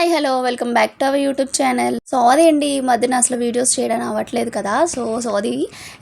Hi hello welcome back to our YouTube channel. Sorry అండి ఈ మధ్యన అసలు వీడియోస్ చేయడం అవ్వట్లేదు కదా. So sorry.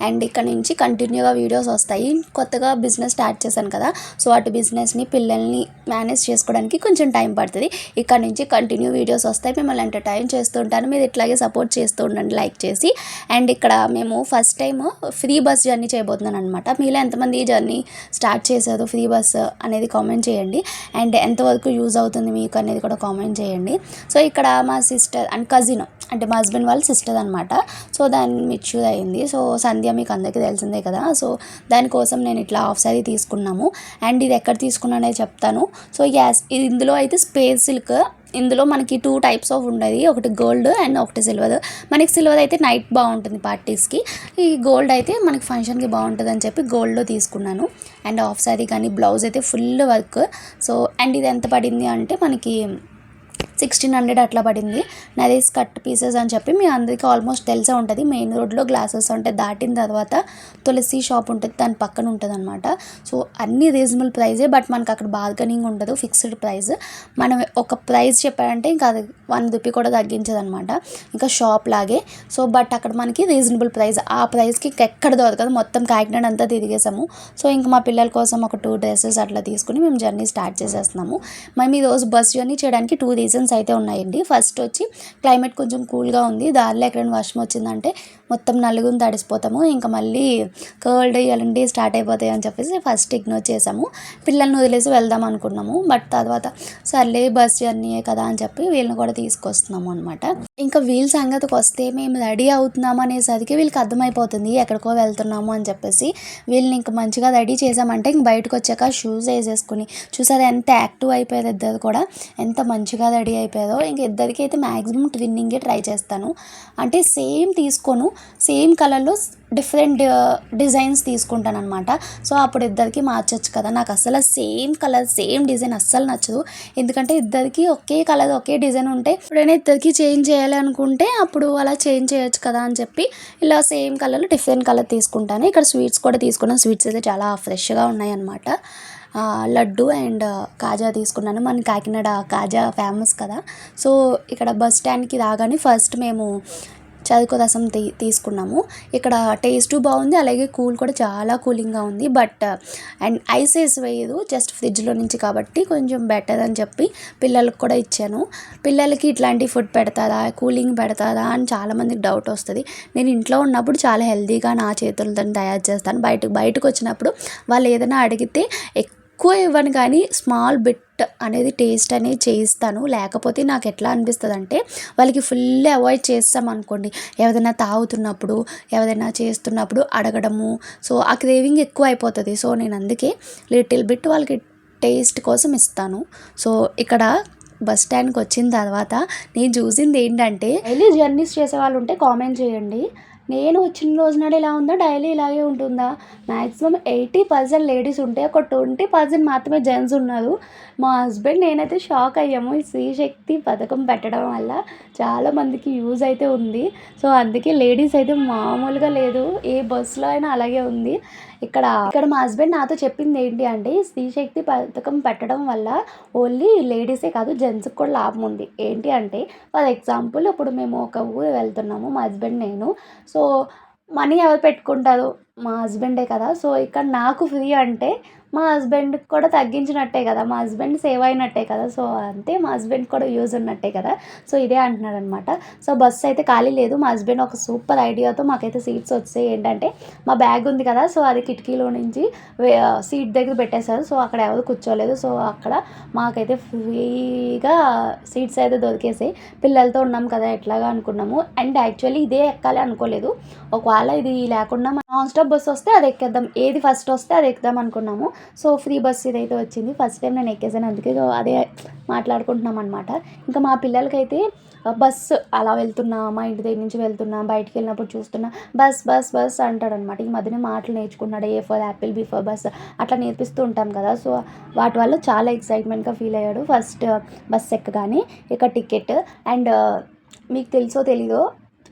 అండ్ ఇక్కడ నుంచి కంటిన్యూగా వీడియోస్ వస్తాయి. కొత్తగా బిజినెస్ స్టార్ట్ చేశాను కదా. సో అటు బిజినెస్ని పిల్లల్ని మేనేజ్ చేసుకోవడానికి కొంచెం టైం పడుతుంది. ఇక్కడ నుంచి కంటిన్యూ వీడియోస్ వస్తాయి. మిమ్మల్ని ఎంటర్టైన్ చేస్తూ ఉంటాను. మీరు ఇట్లాగే సపోర్ట్ చేస్తూ ఉండండి లైక్ చేసి. అండ్ ఇక్కడ మేము first time free bus journey చేయబోతున్నాను అనమాట మీలో ఎంతమంది ఈ జర్నీ స్టార్ట్ చేశారు? ఫ్రీ బస్ అనేది కామెంట్ చేయండి. అండ్ ఎంతవరకు యూజ్ అవుతుంది మీకు అనేది కూడా కామెంట్ చేయండి. సో ఇక్కడ మా సిస్టర్ అండ్ కజిన్ అంటే మా హస్బెండ్ వాళ్ళ సిస్టర్ అనమాట సో దాన్ని మెచ్యూర్ అయింది. సో సంధ్య మీకు అందరికీ తెలిసిందే కదా. సో దానికోసం నేను ఇట్లా హాఫ్ సారీ తీసుకున్నాము. అండ్ ఇది ఎక్కడ తీసుకున్నానో చెప్తాను. సో యాస్ ఇది ఇందులో అయితే స్పేస్ సిల్క్ ఇందులో మనకి టూ టైప్స్ ఆఫ్ ఉండేది. ఒకటి గోల్డ్ అండ్ ఒకటి సిల్వర్ మనకి సిల్వర్ అయితే నైట్ బాగుంటుంది పార్టీస్కి ఈ గోల్డ్ అయితే మనకి ఫంక్షన్కి బాగుంటుంది అని చెప్పి గోల్డ్లో తీసుకున్నాను. అండ్ హాఫ్ సారీ కానీ బ్లౌజ్ అయితే ఫుల్ వర్క్ సో అండ్ ఇది ఎంత పడింది అంటే మనకి సిక్స్టీన్ హండ్రెడ్ అట్లా పడింది. నాది కట్ పీసెస్ అని చెప్పి మీ అందరికీ ఆల్మోస్ట్ తెలిసే ఉంటుంది. మెయిన్ రోడ్లో గ్లాసెస్ అంటే దాటిన తర్వాత తులసి షాప్ ఉంటుంది. దాని పక్కన ఉంటుంది అనమాట సో అన్ని రీజనబుల్ ప్రైజే బట్ మనకు అక్కడ బార్గనింగ్ ఉండదు. ఫిక్స్డ్ ప్రైస్ మనం ఒక ప్రైస్ చెప్పారంటే ఇంకా అది వన్ రూపీ కూడా తగ్గించదు అనమాట ఇంకా షాప్ లాగే. సో బట్ అక్కడ మనకి రీజనబుల్ ప్రైస్ ఆ ప్రైస్కి ఎక్కడ దొరకదు మొత్తం కాకినాడ అంతా తిరిగేసాము. సో ఇంకా మా పిల్లల కోసం ఒక టూ డ్రెస్సెస్ అట్లా తీసుకుని మేము జర్నీ స్టార్ట్ చేసేస్తున్నాము. మేము ఈరోజు బస్ జర్నీ చేయడానికి టూ రీజన్స్ అయితే ఉన్నాయండి. ఫస్ట్ వచ్చి క్లైమేట్ కొంచెం కూల్గా ఉంది. దారిలో ఎక్కడైనా వర్షం వచ్చిందంటే మొత్తం నలుగుని తడిసిపోతాము. ఇంకా మళ్ళీ కర్ల్డ్ ఇవ్వాలండి స్టార్ట్ అయిపోతాయి అని చెప్పేసి ఫస్ట్ ఇగ్నోర్ చేసాము. పిల్లల్ని వదిలేసి వెళ్దాం అనుకున్నాము. బట్ తర్వాత సర్లే బస్ జర్నీయే కదా అని చెప్పి వీళ్ళని కూడా తీసుకొస్తున్నాము అనమాట ఇంకా వీళ్ళ సంగతికి వస్తే మేము రెడీ అవుతున్నాము అనేసరికి వీళ్ళకి అర్థమైపోతుంది. ఎక్కడికో వెళ్తున్నాము అని చెప్పేసి వీళ్ళని ఇంక మంచిగా రెడీ చేసామంటే ఇంక బయటకు వచ్చాక షూస్ వేసేసుకుని చూసారు ఎంత యాక్టివ్ అయిపోయేది ఇద్దరు కూడా. ఎంత మంచిగా రెడీ అయిపోయారో. ఇంక ఇద్దరికి అయితే మ్యాక్సిమం ట్విన్నింగే ట్రై చేస్తాను. అంటే సేమ్ తీసుకోను. సేమ్ కలర్లో డిఫరెంట్ డిజైన్స్ తీసుకుంటాను అనమాట సో అప్పుడు ఇద్దరికి మార్చచ్చు కదా. నాకు అసలు సేమ్ కలర్ సేమ్ డిజైన్ అస్సలు నచ్చదు. ఎందుకంటే ఇద్దరికి ఒకే కలర్ ఒకే డిజైన్ ఉంటే ఎప్పుడైనా ఇద్దరికి చేంజ్ చేయాలి అనుకుంటే అప్పుడు అలా చేంజ్ చేయొచ్చు కదా అని చెప్పి ఇలా సేమ్ కలర్లో డిఫరెంట్ కలర్ తీసుకుంటాను. ఇక్కడ స్వీట్స్ కూడా తీసుకున్నాను స్వీట్స్ అయితే చాలా ఫ్రెష్గా ఉన్నాయి అనమాట లడ్డు అండ్ కాజా తీసుకున్నాను. మన కాకినాడ కాజా ఫేమస్ కదా. సో ఇక్కడ బస్ స్టాండ్కి రాగానే ఫస్ట్ మేము చదువుకో రసం తీ తీసుకున్నాము. ఇక్కడ టేస్ట్ బాగుంది అలాగే కూల్ కూడా చాలా కూలింగ్గా ఉంది. బట్ అండ్ ఐస్ వేసి వేయదు జస్ట్ ఫ్రిడ్జ్లో నుంచి కాబట్టి కొంచెం బెటర్ అని చెప్పి పిల్లలకు కూడా ఇచ్చాను. పిల్లలకి ఇట్లాంటి ఫుడ్ పెడతారా కూలింగ్ పెడతారా అని చాలామందికి డౌట్ వస్తుంది. నేను ఇంట్లో ఉన్నప్పుడు చాలా హెల్తీగా నా చేతులతో తయారు చేస్తాను. బయటకు బయటకు వచ్చినప్పుడు వాళ్ళు ఏదైనా అడిగితే ఎక్కువ ఎక్కువ ఇవ్వను కానీ స్మాల్ బిట్ అనేది టేస్ట్ అనేది చేయిస్తాను. లేకపోతే నాకు ఎట్లా అనిపిస్తుంది అంటే వాళ్ళకి ఫుల్ అవాయిడ్ చేస్తాం అనుకోండి. ఏదైనా తాగుతున్నప్పుడు ఏదైనా చేస్తున్నప్పుడు అడగడము. సో ఆ క్రేవింగ్ ఎక్కువ అయిపోతుంది. సో నేను అందుకే లిటిల్ బిట్ వాళ్ళకి టేస్ట్ కోసం ఇస్తాను. సో ఇక్కడ బస్ స్టాండ్కి వచ్చిన తర్వాత నేను చూసింది ఏంటంటే డైలీ జర్నీస్ చేసే వాళ్ళు ఉంటే కామెంట్ చేయండి. నేను వచ్చిన రోజు నాడు ఇలా ఉందా డైలీ ఇలాగే ఉంటుందా? మ్యాక్సిమం ఎయిటీ పర్సెంట్ లేడీస్ ఉంటే ఒక ట్వంటీ పర్సెంట్ మాత్రమే జెంట్స్ ఉన్నారు. మా హస్బెండ్ నేనైతే షాక్ అయ్యాము. ఈ స్త్రీశక్తి పథకం పెట్టడం వల్ల చాలా మందికి యూజ్ అయితే ఉంది. సో అందుకే లేడీస్ అయితే మామూలుగా లేదు. ఏ బస్సులో అయినా అలాగే ఉంది. ఇక్కడ ఇక్కడ మా హస్బెండ్ నాతో చెప్పింది ఏంటి అంటే స్త్రీశక్తి పథకం పెట్టడం వల్ల ఓన్లీ లేడీసే కాదు జెంట్స్కి కూడా లాభం ఉంది. ఏంటి అంటే ఫర్ ఎగ్జాంపుల్ ఇప్పుడు మేము ఒక ఊరు వెళ్తున్నాము మా హస్బెండ్ నేను. సో మనీ ఎవరు పెట్టుకుంటారు? మా హస్బెండే కదా. సో ఇక్కడ నాకు ఫ్రీ అంటే మా హస్బెండ్కి కూడా తగ్గించినట్టే కదా. మా హస్బెండ్ సేవ్ అయినట్టే కదా. సో అంతే మా హస్బెండ్ కూడా యూజ్ ఉన్నట్టే కదా. సో ఇదే అంటున్నాడు అనమాట సో బస్సు అయితే ఖాళీ లేదు. మా హస్బెండ్ ఒక సూపర్ ఐడియాతో మాకైతే సీట్స్ వచ్చాయి. ఏంటంటే మా బ్యాగ్ ఉంది కదా. సో అది కిటికీలో నుంచి సీట్ దగ్గర పెట్టేశారు. సో అక్కడ ఎవరు కూర్చోలేదు. సో అక్కడ మాకైతే ఫ్రీగా సీట్స్ అయితే దొరికేసాయి. పిల్లలతో ఉన్నాం కదా. ఎట్లాగా అనుకున్నాము. అండ్ యాక్చువల్లీ ఇదే ఎక్కాలి అనుకోలేదు. ఒకవేళ ఇది లేకుండా నాన్ స్టాప్ బస్ వస్తే అది ఎక్కేద్దాం. ఏది ఫస్ట్ వస్తే అది ఎక్కుదాం అనుకున్నాము. సో ఫ్రీ బస్సు ఇదైతే వచ్చింది. ఫస్ట్ టైం నేను ఎక్కేసాను. అందుకే అదే మాట్లాడుకుంటున్నాం అనమాట ఇంకా మా పిల్లలకైతే బస్సు అలా వెళ్తున్నా మా ఇంటి దగ్గర నుంచి వెళ్తున్నా బయటికి వెళ్ళినప్పుడు చూస్తున్నా బస్ బస్ బస్ అంటాడనమాట ఈ మధ్యన మాటలు నేర్చుకున్నాడు A for apple B for bus అట్లా నేర్పిస్తూ ఉంటాం కదా. సో వాటి వల్ల చాలా ఎక్సైట్మెంట్గా ఫీల్ అయ్యాడు. ఫస్ట్ బస్ ఎక్కగానే ఇక టికెట్ అండ్ మీకు తెలుసో తెలీదో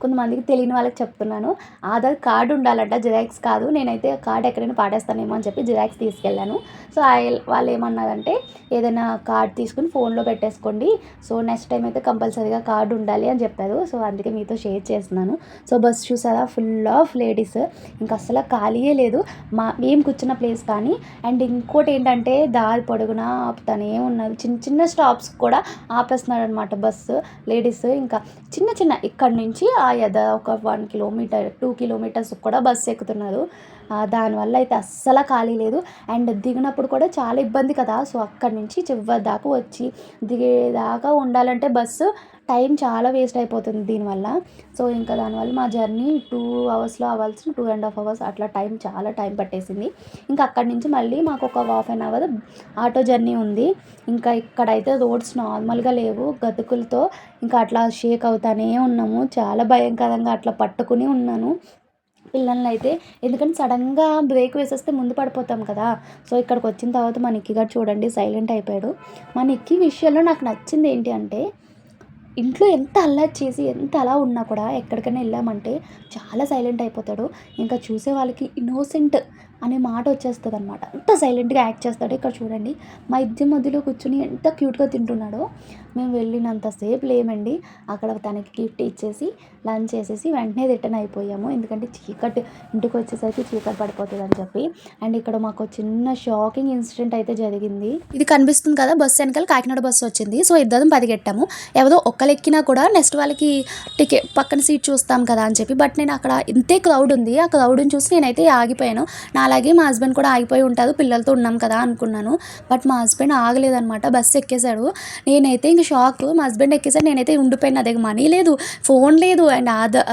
కొంతమందికి తెలియని వాళ్ళకి చెప్తున్నాను. ఆధార్ కార్డు ఉండాలంట జిరాక్స్ కాదు. నేనైతే కార్డు ఎక్కడైనా పాడేస్తానేమో అని చెప్పి జిరాక్స్ తీసుకెళ్ళాను. సో వాళ్ళు ఏమన్నారంటే ఏదైనా కార్డు తీసుకుని ఫోన్లో పెట్టేసుకోండి. సో నెక్స్ట్ టైం అయితే కంపల్సరీగా కార్డు ఉండాలి అని చెప్పారు. సో అందుకే మీతో షేర్ చేస్తున్నాను. సో బస్ చూసారా? Full of ladies. ఇంకా అసలు ఖాళీయే లేదు. మా మేము కూర్చున్న ప్లేస్ కానీ అండ్ ఇంకోటి ఏంటంటే దారి పొడుగునా ఆపుతానే ఉన్నారు. చిన్న చిన్న స్టాప్స్ కూడా ఆపేస్తున్నారు అనమాట బస్సు లేడీస్. ఇంకా చిన్న చిన్న ఇక్కడ నుంచి ఆ యద ఒక వన్ కిలోమీటర్ టూ కిలోమీటర్స్ కూడా బస్సు ఎక్కుతున్నారు. దానివల్ల అయితే అస్సలు ఖాళీ లేదు. అండ్ దిగినప్పుడు కూడా చాలా ఇబ్బంది కదా. సో అక్కడి నుంచి చివరి దాకా వచ్చి దిగేదాకా ఉండాలంటే బస్సు టైం చాలా వేస్ట్ అయిపోతుంది దీనివల్ల. సో ఇంకా దానివల్ల మా జర్నీ టూ అవర్స్లో అవ్వాల్సిన టూ అండ్ హాఫ్ అవర్స్ అట్లా టైం చాలా టైం పట్టేసింది. ఇంకా అక్కడి నుంచి మళ్ళీ మాకు ఒక half an hour auto journey ఉంది. ఇంకా ఇక్కడైతే రోడ్స్ నార్మల్గా లేవు. గతుకులతో ఇంకా అట్లా షేక్ అవుతానే ఉన్నాము. చాలా భయంకరంగా అట్లా పట్టుకుని ఉన్నాను. పిల్లల్ని అయితే ఎందుకంటే సడన్గా బ్రేక్ వేసేస్తే ముందు పడిపోతాం కదా. సో ఇక్కడికి వచ్చిన తర్వాత మా నిక్కి గారు చూడండి సైలెంట్ అయిపోయాడు. మా నిక్కి విషయంలో నాకు నచ్చింది ఏంటి అంటే ఇంట్లో ఎంత అల్లరి చేసి ఎంత అలా ఉన్నా కూడా ఎక్కడికైనా వెళ్ళామంటే చాలా సైలెంట్ అయిపోతాడు. ఇంకా చూసే వాళ్ళకి ఇన్నోసెంట్ అనే మాట వచ్చేస్తుంది అనమాట అంత సైలెంట్గా యాక్ట్ చేస్తాడు ఇక్కడ చూడండి. మా ఇద్దరి మధ్యలో కూర్చుని ఎంత క్యూట్గా తింటున్నాడో. మేము వెళ్ళినంతసేపు లేమండి. అక్కడ తనకి గిఫ్ట్ ఇచ్చేసి లంచ్ చేసేసి వెంటనే రిటర్న్ అయిపోయాము. ఎందుకంటే చీకటి ఇంటికి వచ్చేసరికి చీకటి పడిపోతుంది అని చెప్పి. అండ్ ఇక్కడ మాకు చిన్న షాకింగ్ ఇన్సిడెంట్ అయితే జరిగింది. ఇది కనిపిస్తుంది కదా బస్సు వెనకాల కాకినాడ బస్సు వచ్చింది. సో ఇద్దరం పరిగెట్టాము. ఎవరో ఒక్కరు ఎక్కినా కూడా నెక్స్ట్ వాళ్ళకి టికెట్ పక్కన సీట్ చూస్తాం కదా అని చెప్పి. బట్ నేను అక్కడ ఇంతే క్రౌడ్ ఉంది. ఆ క్రౌడ్ని చూసి నేనైతే ఆగిపోయాను. నా అలాగే మా హస్బెండ్ కూడా ఆగిపోయి ఉంటారు పిల్లలతో ఉన్నాం కదా అనుకున్నాను. బట్ మా హస్బెండ్ ఆగలేదనమాట బస్సు ఎక్కేశాడు. నేనైతే ఇంక షాక్ మా హస్బెండ్ ఎక్కేసాడు నేనైతే ఉండిపోయిన దగ్గర మనీ. లేదు ఫోన్ లేదు అండ్ ఆధార్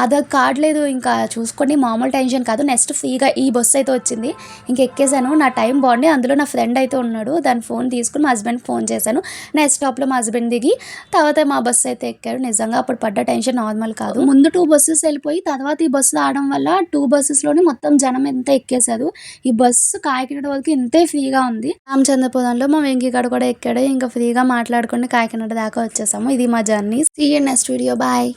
ఆధార్ కార్డ్ లేదు ఇంకా చూసుకోండి మామూలు టెన్షన్ కాదు. నెక్స్ట్ ఫ్రీగా ఈ బస్సు అయితే వచ్చింది. ఇంక ఎక్కేసాను. నా టైం బాగుంది అందులో నా ఫ్రెండ్ అయితే ఉన్నాడు. దాని ఫోన్ తీసుకుని మా హస్బెండ్ ఫోన్ చేశాను. నెక్స్ట్ స్టాప్లో మా హస్బెండ్ దిగి తర్వాత మా బస్సు అయితే ఎక్కాడు. నిజంగా అప్పుడు పడ్డ టెన్షన్ నార్మల్ కాదు. ముందు టూ బస్సెస్ వెళ్ళిపోయి తర్వాత ఈ బస్సు రావడం వల్ల టూ బస్సెస్లోనే మొత్తం జనం ఎంత ఎక్కేశారు. ఈ బస్సు కాకినాడ వరకు ఇంతే ఫ్రీగా ఉంది. రామచంద్రపురంలో మా వెంకీగాడు కూడా ఎక్కాడు. ఇంకా ఫ్రీగా మాట్లాడుకుని కాకినాడ దాకా వచ్చేసాము. ఇది మా journey see next video bye